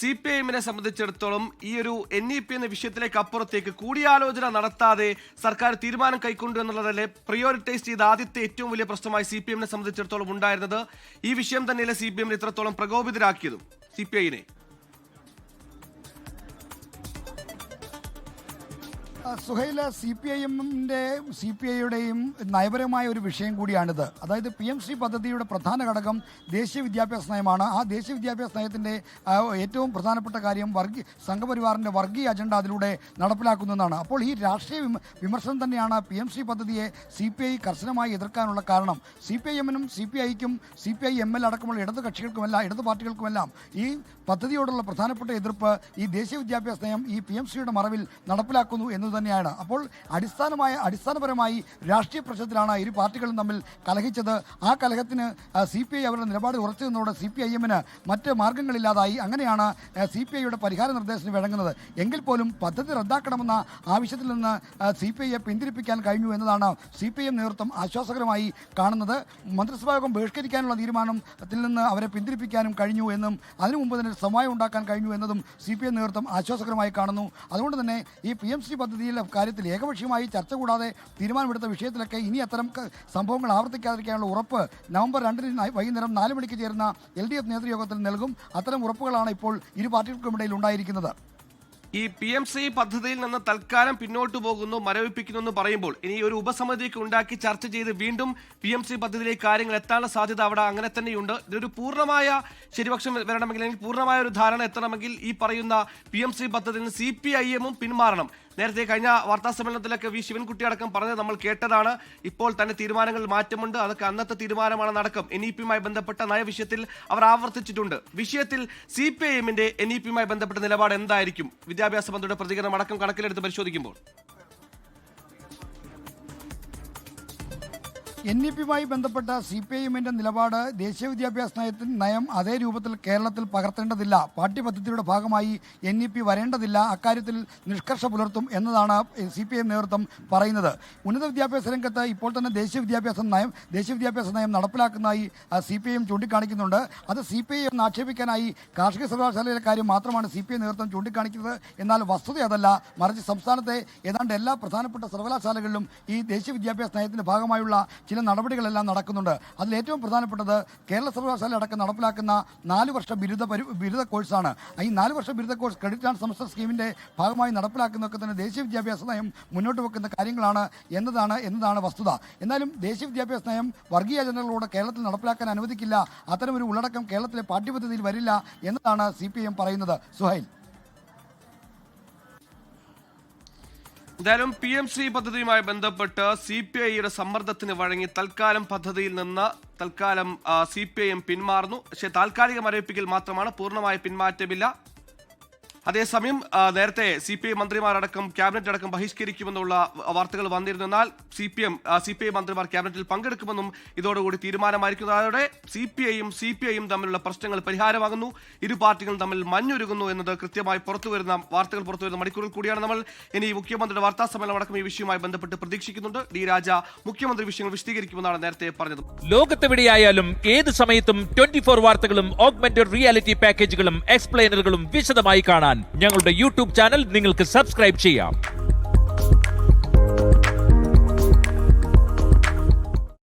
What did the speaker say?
C P ഐഎമ്മിനെ സംബന്ധിച്ചിടത്തോളം ഈ ഒരു എൻ ഇ പി എന്ന വിഷയത്തിലേക്ക് അപ്പുറത്തേക്ക് കൂടിയാലോചന നടത്താതെ സർക്കാർ തീരുമാനം കൈക്കൊണ്ടു എന്നുള്ളതല്ലേ പ്രിയോറിറ്റൈസ് ചെയ്ത ആദ്യത്തെ ഏറ്റവും വലിയ പ്രശ്നമായി സി പി എമ്മിനെ സംബന്ധിച്ചിടത്തോളം ഉണ്ടായിരുന്നത്? ഈ വിഷയം തന്നെയല്ലേ സി പി എമ്മിനെ ഇത്രത്തോളം പ്രകോപിതരാക്കിയതും? സി പി ഐനെ സുഹൈല സി പി ഐ എമ്മിന്റെ സി പി ഐയുടെയും നയപരമായ ഒരു വിഷയം കൂടിയാണിത്. അതായത് പി എം ശ്രീ പദ്ധതിയുടെ പ്രധാന ഘടകം ദേശീയ വിദ്യാഭ്യാസ നയമാണ്. ആ ദേശീയ വിദ്യാഭ്യാസ നയത്തിന്റെ ഏറ്റവും പ്രധാനപ്പെട്ട കാര്യം വർഗീയ സംഘപരിവാറിന്റെ വർഗീയ അജണ്ട അതിലൂടെ നടപ്പിലാക്കുന്നതാണ്. അപ്പോൾ ഈ രാഷ്ട്രീയ വിമർശനം തന്നെയാണ് പി എം ശ്രീ പദ്ധതിയെ സി പി ഐ കർശനമായി എതിർക്കാനുള്ള കാരണം. സി പി ഐ എമ്മിനും C P ഐക്കും C P I M L അടക്കമുള്ള ഇടത് കക്ഷികൾക്കുമെല്ലാം ഇടത് പാർട്ടികൾക്കുമെല്ലാം ഈ പദ്ധതിയോടുള്ള പ്രധാനപ്പെട്ട എതിർപ്പ് ഈ ദേശീയ വിദ്യാഭ്യാസ നയം ഈ പി എം ശ്രീയുടെ മറവിൽ നടപ്പിലാക്കുന്നു എന്ന് തന്നെയാണ്. അപ്പോൾ അടിസ്ഥാനമായ അടിസ്ഥാനപരമായി രാഷ്ട്രീയ പ്രശ്നത്തിലാണ് ഇരു പാർട്ടികളും തമ്മിൽ കലഹിച്ചത്. ആ കലഹത്തിന് സി പി ഐ അവരുടെ നിലപാട് ഉറച്ചു നിന്നതോടെ സി പി ഐ എമ്മിന് മറ്റ് മാർഗങ്ങളില്ലാതായി. അങ്ങനെയാണ് സി പി ഐയുടെ പരിഹാര നിർദ്ദേശത്തിന് വഴങ്ങുന്നത്. എങ്കിൽ പോലും പദ്ധതി റദ്ദാക്കണമെന്ന ആവശ്യത്തിൽ നിന്ന് സി പി ഐയെ പിന്തിരിപ്പിക്കാൻ കഴിഞ്ഞു എന്നതാണ് സി പി എം നേതൃത്വം ആശ്വാസകരമായി കാണുന്നത്. മന്ത്രിസഭാ യോഗം ബഹിഷ്കരിക്കാനുള്ള തീരുമാനത്തിൽ നിന്ന് അവരെ പിന്തിരിപ്പിക്കാനും കഴിഞ്ഞു എന്നും അതിനു മുമ്പ് തന്നെ സമയം ഉണ്ടാക്കാൻ കഴിഞ്ഞു എന്നതും സി പി എം നേതൃത്വം ആശ്വാസകരമായി കാണുന്നു. അതുകൊണ്ട് തന്നെ ഈ പി എം സി പദ്ധതിയിലെ കാര്യത്തിൽ ഏകപക്ഷീയമായി ചർച്ച കൂടാതെ തീരുമാനമെടുത്ത വിഷയത്തിലൊക്കെ ഇനി അത്തരം സംഭവങ്ങൾ ആവർത്തിക്കാതിരിക്കാനുള്ള ഉറപ്പ് നവംബർ രണ്ടിന് വൈകുന്നേരം നാല് മണിക്ക് ചേരുന്ന എൽ ഡി എഫ് നേതൃയോഗത്തിൽ നൽകും. അത്തരം ഉറപ്പുകളാണ് ഇപ്പോൾ ഇരു പാർട്ടികൾക്കും ഇടയിൽ ഉണ്ടായിരിക്കുന്നത്. ഈ പി എം സി പദ്ധതിയിൽ നിന്ന് തൽക്കാലം പിന്നോട്ട് പോകുന്നു മരവിപ്പിക്കുന്നു എന്ന് പറയുമ്പോൾ ഇനി ഒരു ഉപസമിതിക്ക് ഉണ്ടാക്കി ചർച്ച ചെയ്ത് വീണ്ടും പി എം സി പദ്ധതിയിലേക്ക് കാര്യങ്ങൾ എത്താനുള്ള സാധ്യത അവിടെ അങ്ങനെ തന്നെയുണ്ട്. ഇതൊരു പൂർണമായ ശരിപക്ഷം വരണമെങ്കിൽ അല്ലെങ്കിൽ പൂർണമായ ഒരു ധാരണ എത്തണമെങ്കിൽ ഈ പറയുന്ന പി എം സി പദ്ധതിയിൽ നിന്ന് സി പി ഐ എമ്മും പിന്മാറണം. നേരത്തെ കഴിഞ്ഞ വാർത്താ സമ്മേളനത്തിലൊക്കെ വി ശിവൻകുട്ടി അടക്കം പറഞ്ഞത് നമ്മൾ കേട്ടതാണ്. ഇപ്പോൾ തന്നെ തീരുമാനങ്ങൾ മാറ്റമുണ്ട്. അതൊക്കെ അന്നത്തെ തീരുമാനമാണ് നടക്കും. എൻ ഇ പിയുമായി ബന്ധപ്പെട്ട നയവിഷയത്തിൽ അവർ ആവർത്തിച്ചിട്ടുണ്ട്. വിഷയത്തിൽ സി പി ഐ എമ്മിന്റെ എൻ ഇ പിയുമായി ബന്ധപ്പെട്ട നിലപാട് എന്തായിരിക്കും? വിദ്യാഭ്യാസ മന്ത്രിയുടെ പ്രതികരണം അടക്കം കണക്കിലെടുത്ത് പരിശോധിക്കുമ്പോൾ. എൻ ഇ പിയുമായി ബന്ധപ്പെട്ട സി പി ഐ എമ്മിന്റെ നിലപാട് ദേശീയ വിദ്യാഭ്യാസ നയത്തിന് നയം അതേ രൂപത്തിൽ കേരളത്തിൽ പകർത്തേണ്ടതില്ല. പാഠ്യപദ്ധതിയുടെ ഭാഗമായി എൻ ഇ പി വരേണ്ടതില്ല. അക്കാര്യത്തിൽ നിഷ്കർഷ പുലർത്തും എന്നതാണ് സി പി ഐ നേതൃത്വം പറയുന്നത്. ഉന്നത വിദ്യാഭ്യാസ രംഗത്ത് ഇപ്പോൾ തന്നെ ദേശീയ വിദ്യാഭ്യാസ നയം ദേശീയ വിദ്യാഭ്യാസ നയം നടപ്പിലാക്കുന്നതായി സി പി ഐ എം ചൂണ്ടിക്കാണിക്കുന്നുണ്ട്. അത് സി പി ഐ എം ആക്ഷേപിക്കാനായി കാർഷിക സർവകലാശാലയിലെ കാര്യം മാത്രമാണ് സി പി ഐ നേതൃത്വം ചൂണ്ടിക്കാണിക്കുന്നത്. എന്നാൽ വസ്തുത അതല്ല. മറിച്ച് സംസ്ഥാനത്തെ ഏതാണ്ട് എല്ലാ പ്രധാനപ്പെട്ട സർവകലാശാലകളിലും ഈ ദേശീയ വിദ്യാഭ്യാസ നയത്തിന്റെ ഭാഗമായുള്ള ചില നടപടികളെല്ലാം നടക്കുന്നുണ്ട്. അതിൽ ഏറ്റവും പ്രധാനപ്പെട്ടത് കേരള സർവകലാശാല അടക്കം നടപ്പിലാക്കുന്ന നാല് വർഷ ബിരുദ ബിരുദ കോഴ്സാണ്. ഈ നാല് വർഷ ബിരുദ കോഴ്സ് ക്രെഡിറ്റ് ആൻഡ് സെമസ്റ്റർ സ്കീമിന്റെ ഭാഗമായി നടപ്പിലാക്കുന്നതൊക്കെ തന്നെ ദേശീയ വിദ്യാഭ്യാസ നയം മുന്നോട്ട് വെക്കുന്ന കാര്യങ്ങളാണ് എന്നതാണ് എന്നതാണ് വസ്തുത. എന്നാലും ദേശീയ വിദ്യാഭ്യാസ നയം വർഗീയ അജണ്ടകളോട് കേരളത്തിൽ നടപ്പിലാക്കാൻ അനുവദിക്കില്ല. അത്തരമൊരു ഉള്ളടക്കം കേരളത്തിലെ പാഠ്യപദ്ധതിയിൽ വരില്ല എന്നതാണ് സി പറയുന്നത്. സുഹൈൽ. എന്തായാലും പി എം സി പദ്ധതിയുമായി ബന്ധപ്പെട്ട് സി പി ഐയുടെ സമ്മർദ്ദത്തിന് വഴങ്ങി തൽക്കാലം പദ്ധതിയിൽ നിന്ന് തൽക്കാലം സി പി ഐ എം പിന്മാറുന്നു. പക്ഷേ താൽക്കാലിക മരവിപ്പിക്കൽ മാത്രമാണ് പൂർണമായ പിന്മാറ്റമില്ല. അതേസമയം നേരത്തെ സി പി ഐ മന്ത്രിമാരടക്കം ക്യാബിനറ്റ് അടക്കം ബഹിഷ്കരിക്കുമെന്നുള്ള വാർത്തകൾ വന്നിരുന്നാൽ C P M C P I മന്ത്രിമാർ ക്യാബിനറ്റിൽ പങ്കെടുക്കുമെന്നും ഇതോടുകൂടി തീരുമാനമായിരിക്കുന്നതോടെ സി പി ഐയും സി പി ഐയും തമ്മിലുള്ള പ്രശ്നങ്ങൾ പരിഹാരമാകുന്നു. ഇരു പാർട്ടികളും തമ്മിൽ മഞ്ഞൊരുങ്ങുന്നു എന്നത് കൃത്യമായി പുറത്തുവരുന്ന വാർത്തകൾ പുറത്തുവരുന്ന മണിക്കൂറിൽ കൂടിയാണ് നമ്മൾ ഇനി മുഖ്യമന്ത്രിയുടെ വാർത്താ സമ്മേളനം അടക്കം ഈ വിഷയവുമായി ബന്ധപ്പെട്ട് പ്രതീക്ഷിക്കുന്നുണ്ട്. ഡി രാജ മുഖ്യമന്ത്രി വിഷയങ്ങൾ വിശദീകരിക്കുമെന്നാണ് നേരത്തെ പറഞ്ഞത്. ലോകത്തെവിടെയായാലും ഏത് സമയത്തും ട്വന്റി ഫോർ വാർത്തകളും ഓഗ്മെന്റഡ് റിയാലിറ്റി പാക്കേജുകളും എക്സ്പ്ലെയിനറുകളും വിശദമായി കാണാൻ ഞങ്ങളുടെ യൂട്യൂബ് ചാനൽ നിങ്ങൾക്ക് സബ്സ്ക്രൈബ് ചെയ്യാം